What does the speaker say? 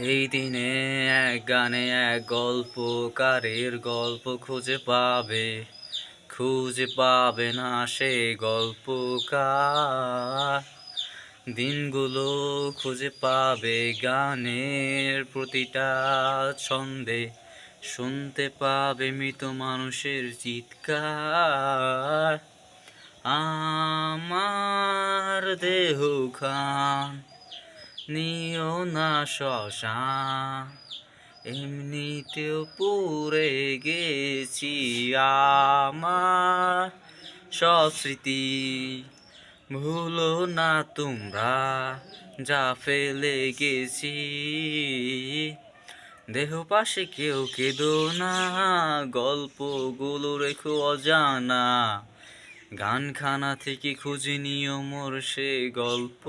সেই দিনে এক গানে এক গল্পকারের গল্প খুঁজে পাবে খুঁজে পাবে না সে গল্পকার। দিনগুলো খুঁজে পাবে গানের প্রতিটা ছন্দে, শুনতে পাবে মৃত মানুষের চিৎকার। আমার দেহ খান নিও না শশা এমনিতেও পুরে গেছি আমার। সস্মৃতি, ভুলো না তোমরা, যা ফেলে গেছি। দেহ পাশে কেউ কেঁদো না, গল্পগুলো রেখো অজানা। গানখানা থেকে খুঁজে নিও মোর সে গল্প।